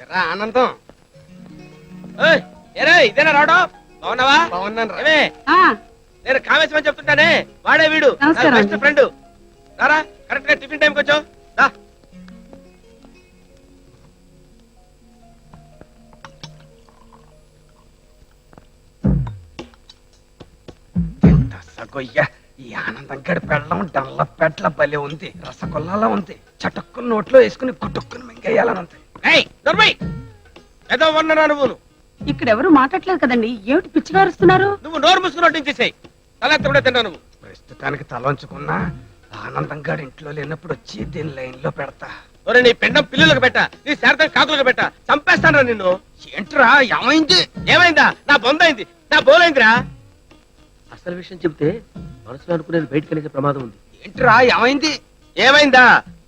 ఎరా ఆనందం. ఏయ్, ఏరే ఇదేనా రావడం? బాగున్నావా? బాగున్నాను రా. ఏమే ఆ, నేను కామేశ్వరం చెప్తుంటానే వాడే వీడు. నమస్కారం బెస్ట్. ఫ్రెండ్ రారా కరెక్ట్గా టిఫిన్ టైంకి వచ్చావు. సగొయ్య. ఈ ఆనందం గడి పెళ్ళం డల్ల పెట్ల భలే ఉంది. రసగుల్లాలా ఉంది. చటుక్కుని నోట్లో వేసుకుని గుట్టుక్కుని మింగేయాలని ఉంది ఏదో వన్నరా నువ్వు. ఇక్కడ ఎవరు మాట్లాడలేదు కదండి. ఏమిటి పిచ్చిగా అరుస్తున్నారు నువ్వు నోరు మూసుకుని వడ్డించేసాయి తల ఎత్తకుండా తిన్నా నువ్వు. ప్రస్తుతానికి తలంచుకున్నా ఆనందం గడి ఇంట్లో లేనప్పుడు వచ్చి దీని లైన్లో పెడతా. ఒరే నీ పెండం పిల్లులకు పెట్ట నీ శారదం కాకులకు పెట్ట. చంపేస్తాను నిన్ను. ఏంట్రా ఏమైంది? ఏమైందా? నా బొందైంది. నా బోలైందిరా. అసలు విషయం చెప్తే మనసులో అనుకునేది బయటకు వెళ్ళే ప్రమాదం ఉంది. ఏంట్రా ఏమైంది? ఏమైందా?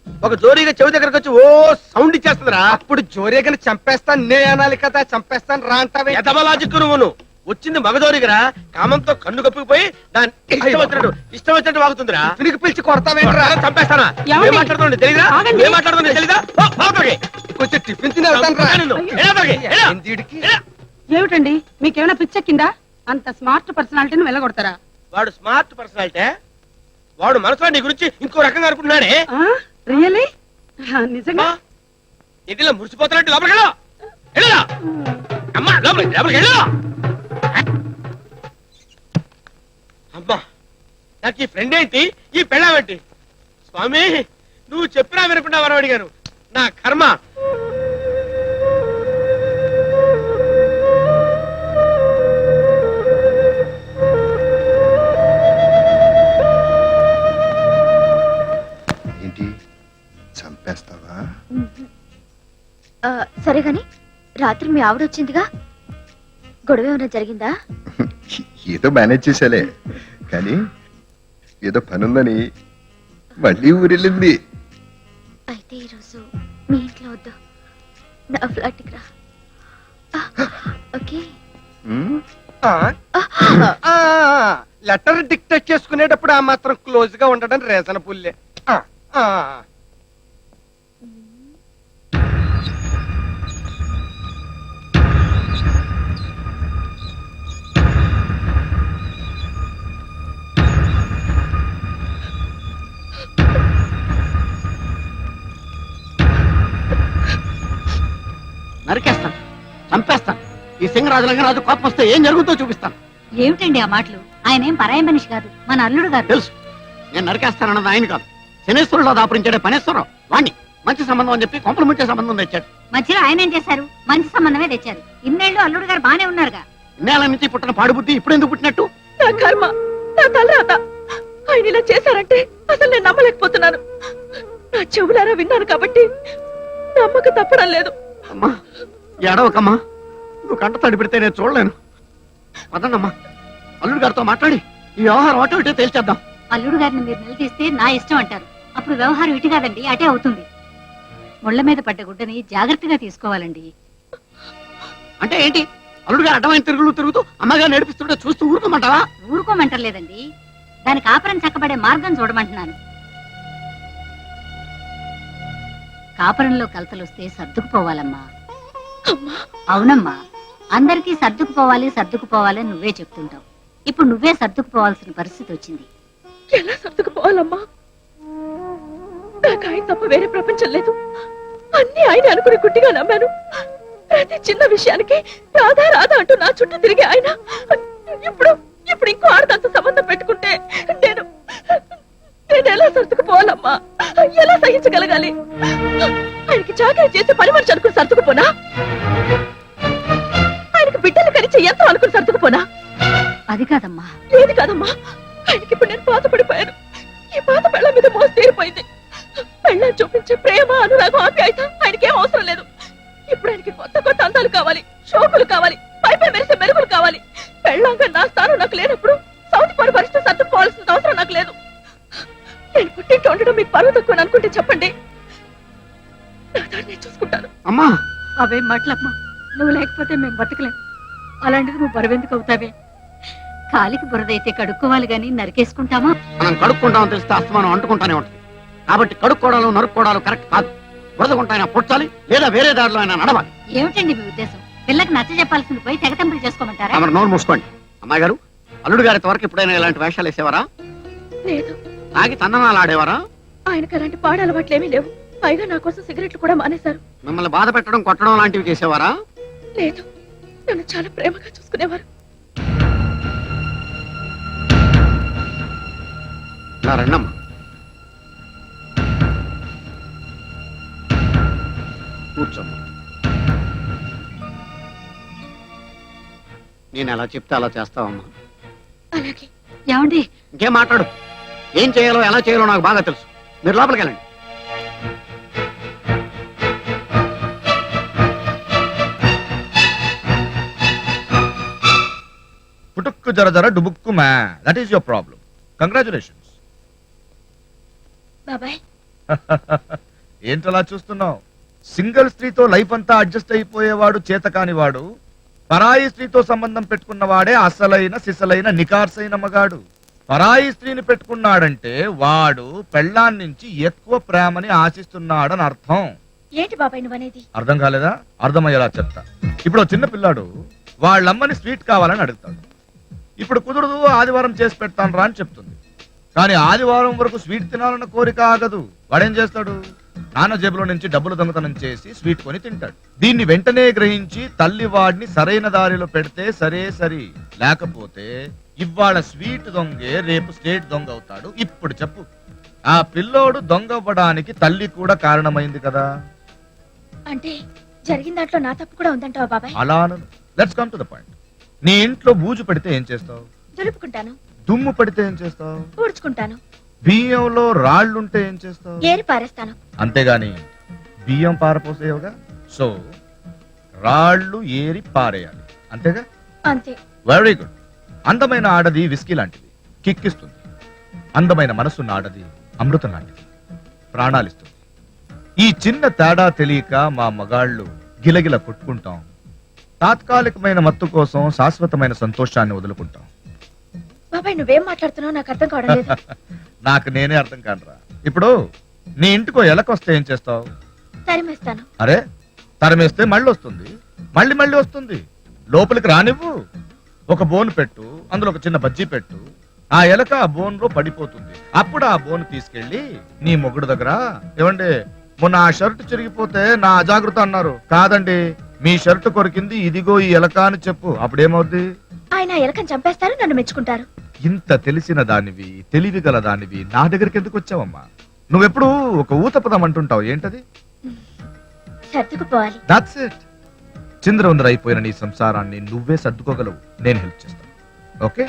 ఒక జోరీగా చెవి దగ్గరకు వచ్చి ఓ సౌండ్ ఇచ్చేస్తుందిరా. అప్పుడు జోరేగని చంపేస్తాను నే అనాలి కదా చంపేస్తాను రా అంటావే. ఎదవలాజిక్ నువ్వును. వచ్చింది మగజోరిగరా కామంతో కన్ను కప్పుకుపోయి దాని ఇష్టం వచ్చినట్టు ఇష్టం వచ్చినట్టు వాగుతుందిరా. పిలికి పిలిచి కొడతావేంట్రా? చంపేస్తానా? ఏం మాట్లాడుతుంది తెలీదా? ఆగండి. ఏం మాట్లాడుతుంది తెలీదా? అక్కడికి. కొంచెం టిఫిన్ తిని? ఏమిటండి? మీకేమైనా పిచ్చెక్కిందా? అంత స్మార్ట్ పర్సనాలిటీని వెళ్ళగొడతారా వాడు స్మార్ట్ పర్సనాలిటీ? వాడు మనసులో నీ గురించి ఇంకో రకంగా అనుకుంటున్నాడే? రియలీ నిజంగా ఇంటిలో మురిసిపోతున్నట్టు లోపలికి వెళ్ళు. వెళ్ళు. అమ్మా లోపలికి లోపలికి వెళ్ళు. అమ్మా నాకు ఈ ఫ్రెండ్ ఏంటి ఈ పెళ్ళామేంటి స్వామి నువ్వు చెప్పినా వినకుండా వరం అడిగాను నా కర్మ సరే గాని రాత్రి మీ ఆవిడ వచ్చిందిగా? గొడవ ఏమైనా జరిగిందా? ఏదో మేనేజ్ చేశాలే. కానీ ఏదో పనుందని మళ్ళీ ఊరెళ్ళింది. అయితే ఈరోజు మీ ఇంట్లో వద్దు. నా ఫ్లాట్కి రా. ఆ, ఓకే. లెటర్ డిక్టేట్ చేసుకునేటప్పుడు ఆ మాత్రం క్లోజ్గా ఉండడం రీజనబుల్లే. నరికేస్తాను. చంపేస్తాను. ఈ సింగరాజు రంగరాజు కోపం వస్తే ఏం జరుగుతుందో చూపిస్తాను. ఏమిటండి ఆ మాటలు? ఆయన ఏం పరాయి మనిషి కాదు మన అల్లుడు గారు. తెలుసు. నేను నరికేస్తానన్నది ఆయన కాదు. శనేశ్వరులో దాపురించాడే పనేశ్వరరావు వాణ్ణి. మంచి సంబంధం అని చెప్పి కొంపలు ముంచే సంబంధం తెచ్చాడు. మధ్యలో ఆయన ఏం చేశారు? మంచి సంబంధమే తెచ్చారు. ఇన్నేళ్ళు అల్లుడు గారు బానే ఉన్నారుగా. ఇన్నేళ్ళ నుంచి పుట్టిన పాడుబుద్ధి ఇప్పుడు ఎందుకు పుట్టినట్టు? నా కర్మ నా తలరాత. ఆయన ఇలా చేశారంటే అసలు నేను నమ్మలేకపోతున్నాను. నా చెవులారా విన్నాను కాబట్టి నమ్మక తప్పడం లేదు. అమ్మా. ఎడవకమ్మా నువ్వు కంట తడి పెడితే నేను చూడలేను. పదండమ్మా. అల్లుడు గారితో మాట్లాడి. ఈ వ్యవహారం అటు ఇటే తేల్చేద్దాం. అల్లుడు గారిని మీరు నిలదీస్తే నా ఇష్టం అంటారు. అప్పుడు వ్యవహారం ఇటు కాదండి అటే అవుతుంది. ముళ్ళ మీద పడ్డ గుడ్డని జాగ్రత్తగా తీసుకోవాలండి. అంటే ఏంటి? అల్లుడు గారు అడ్డమైన తిరుగులు తిరుగుతూ అమ్మగారు నడిపిస్తుంటే చూస్తూ ఊరుకోమంటావా? ఊరుకోమంటలేదండి. దాని కాపురం చక్కబడే మార్గం చూడమంటున్నాను. కాపురంలో కలతలొస్తే సర్దుకుపోవాలమ్మా. అవునమ్మా. అందరికీ సర్దుకుపోవాలి సర్దుకుపోవాలని నువ్వే చెప్తుంటావు. ఇప్పుడు నువ్వే సర్దుకుపోవాల్సిన పరిస్థితి వచ్చింది. ఎలా సర్దుకుపోవాలమ్మా? నాకు ఆయన తప్ప వేరే ప్రపంచం లేదు. అన్ని ఆయన అనుకుని గుడ్డిగా నమ్మాను. ప్రతి చిన్న విషయానికి రాధా రాధా అంటూ నా చుట్టూ తిరిగి ఆయన. ఇప్పుడు ఇప్పుడు ఇంకో ఆడదంత సంబంధం పెట్టుకుంటే నేను నేను ఎలా సర్దుకుపోవాలమ్మా? ఎలా సహించగలగాలి? ఆయనకి చాకరీ చేసి పని మనిషి అనుకుని సర్దుకుపోనా? ఆయనకి బిడ్డలు కరిచే యంత్రం అనుకుని సర్దుకుపోనా? అది కాదమ్మా. లేదు కాదమ్మా? ఆయనకి ఇప్పుడు నేను బాధపడిపోయాను. ఈ బాధ పెళ్ళ మీద మోసి తీరిపోయింది. పెళ్ళని చూపించే ప్రేమ అనురాగం ఆప్యాయత ఆయనకి ఏం అవసరం లేదు. ఇప్పుడు ఆయనకి కొత్త కొత్త అందాలు కావాలి షోకులు కావాలి పై పై మెరిసే మెరుగులు కావాలి. పెళ్ళంగా నా స్థానం నాకు లేనప్పుడు సౌతి పడి పరిస్థితి సర్దుకోవాల్సిన అవసరం నాకు లేదు. నేను పుట్టింటి ఉండడం మీకు పరువు చెప్పండి. నా దాన్ని నేను చూసుకుంటాను. అమ్మా! అవేం మాటలమ్మా. నువ్వు లేకపోతే మేము బతకలేం. అలాంటిది నువ్వు బరువెందుకు అవుతావే? కాలికి బురదైతే కడుక్కోవాలి గాని నరికేసుకుంటామా? మనం కడుక్కుంటామని తెలిస్తే అస్తమానం అంటుకుంటానే ఉంటుంది. కాబట్టి కడుక్కోవడాలు నరుక్కోవడాలు కరెక్ట్ కాదు. బురదగుంటాయినా పుట్టాలి లేదా వేరే దారిలో అయినా నడవాలి. ఏమిటండి మీ ఉద్దేశం? పిల్లకి నచ్చ చెప్పాల్సింది పోయి తెగతంపులు చేసుకోమంటారా? ఆమె నోరు మూసుకోండి. అమ్మాయి గారు అల్లుడు గారి వరకు ఎప్పుడైనా ఇలాంటి వేషాలు వేసేవారా? లేదు. తాగి తందనాలు ఆడేవారా? ఆయనకు అలాంటి పాడ అలవాట్లేమీ లేవు. పైగా నా కోసం సిగరెట్లు కూడా మానేశారు. మిమ్మల్ని బాధ పెట్టడం కొట్టడం లాంటివి చేసేవారా? లేదు. నన్ను చాలా ప్రేమగా చూసుకునేవారు. రండమ్మా. కూర్చోమ్మా. నేను ఎలా చెప్తే అలా చేస్తావమ్మా? అలాగే. ఏమండి? ఇంకేం మాట్లాడు? ఏం చేయాలో ఎలా చేయాలో నాకు బాగా తెలుసు. మీరు లోపలికి వెళ్ళండి. పుటుక్కు జర జర డుబుక్కు మ్యా. That is your problem congratulations బాబాయ్. ఏంటలా చూస్తున్నావు? సింగిల్ స్త్రీతో లైఫ్ అంతా అడ్జస్ట్ అయిపోయేవాడు చేతకాని వాడు పరాయి స్త్రీతో సంబంధం పెట్టుకున్నవాడే అసలైన సిసలైన నికార్సైన మగాడు. పరాయి స్త్రీని పెట్టుకున్నాడంటే వాడు పెళ్ళాన్ నుంచి ఎక్కువ ప్రేమని ఆశిస్తున్నాడని అర్థం. ఏంటి బాబాయ్ నువ్వనేది? అర్థం కాలేదా? అర్థమయ్యేలా చెప్తా. ఇప్పుడు చిన్న పిల్లాడు వాళ్ళమ్మని స్వీట్ కావాలని అడుగుతాడు. ఇప్పుడు కుదరదు ఆదివారం చేసి పెడతాను రా అని చెప్తుంది. కానీ ఆదివారం వరకు స్వీట్ తినాలన్న కోరిక ఆగదు. వాడేం చేస్తాడు? నాన్న జేబులో నుంచి డబ్బులు దొంగతనం చేసి స్వీట్ కొని తింటాడు. దీన్ని వెంటనే గ్రహించి తల్లి వాడిని సరైన దారిలో పెడితే సరే సరి. లేకపోతే ఇవాళ స్వీట్ దొంగే రేపు స్టేట్ దొంగ అవుతాడు ఇప్పుడు చెప్పు ఆ పిల్లోడు దొంగ అవ్వడానికి తల్లి కూడా కారణమైంది కదా? అంటే జరిగిన దాంట్లో నా తప్పు కూడా ఉందంటావా బాబాయ్? అలా let's come to the point నీ ఇంట్లో బూజు పడితే ఏం చేస్తావు? దులుపుకుంటాను. దుమ్ము పడితే ఏం చేస్తావు? ఊడ్చుకుంటాను. బియ్యంలో రాళ్ళుంటే ఏం చేస్తావు? ఏరి పారేస్తాను. అంతేగాని బియ్యం పారపోసేవుగా సో రాళ్ళు ఏరి పారేయాలి. అంతేగా? అంతే. వెరీ గుడ్ అందమైన ఆడది విస్కీ లాంటిది కిక్కిస్తుంది. అందమైన మనసున్న ఆడది అమృతం లాంటిది ప్రాణాలిస్తుంది. ఈ చిన్న తేడా తెలియక మా మగాళ్ళు గిలగిల కొట్టుకుంటాం. తాత్కాలికమైన మత్తు కోసం శాశ్వతమైన సంతోషాన్ని వదులుకుంటాం. బాబాయ్ నువ్వేం మాట్లాడుతున్నావు నాకు అర్థం కావడం లేదు. నాకు నేనే అర్థం కానరా. ఇప్పుడు నీ ఇంటికో ఎలకొస్తే ఏం చేస్తావు? తరిమేస్తాను. అరే తరమేస్తే మళ్ళీ వస్తుంది మళ్ళీ మళ్ళీ వస్తుంది. లోపలికి రానివ్వు. ఒక బోన్ పెట్టు అందులో ఒక చిన్న బజ్జీ పెట్టు. ఆ ఎలక ఆ బోన్లో పడిపోతుంది. అప్పుడు ఆ బోన్ తీసుకెళ్ళి నీ మొగుడు దగ్గర ఏమండి మొన్న ఆ షర్ట్ చిరిగిపోతే నా అజాగ్రత్త అన్నారు. కాదండి మీ షర్ట్ కొరికింది ఇదిగో ఈ ఎలక అని చెప్పు. అప్పుడేమవుద్ది? ఆయన ఎలకని చంపేస్తారు నన్ను మెచ్చుకుంటారు. ఇంత తెలిసిన దానివి తెలివి గల దానివి నా దగ్గరికి ఎందుకు వచ్చావమ్మా? నువ్వెప్పుడు ఒక ఊతపదం అంటుంటావు ఏంటది? సర్దుకుపోవాలి దాట్స్ ఇట్ చింద్రవందర అయిపోయిన నీ సంసారాన్ని నువ్వే సర్దుకోగలవు. నేను హెల్ప్ చేస్తాను. ఓకే?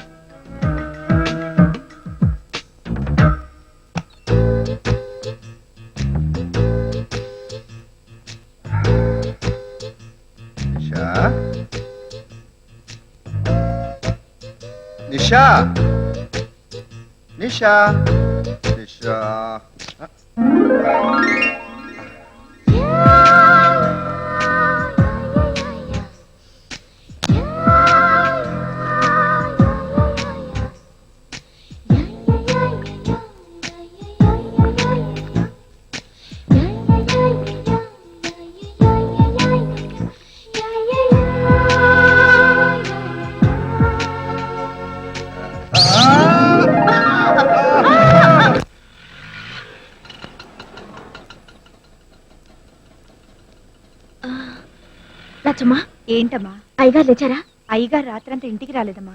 నిషా? నిషా? లచ్చమ్మా ఏంటమ్మా? అయ్యగారు లేచారా? అయ్యగారు రాత్రంతా ఇంటికి రాలేదమ్మా.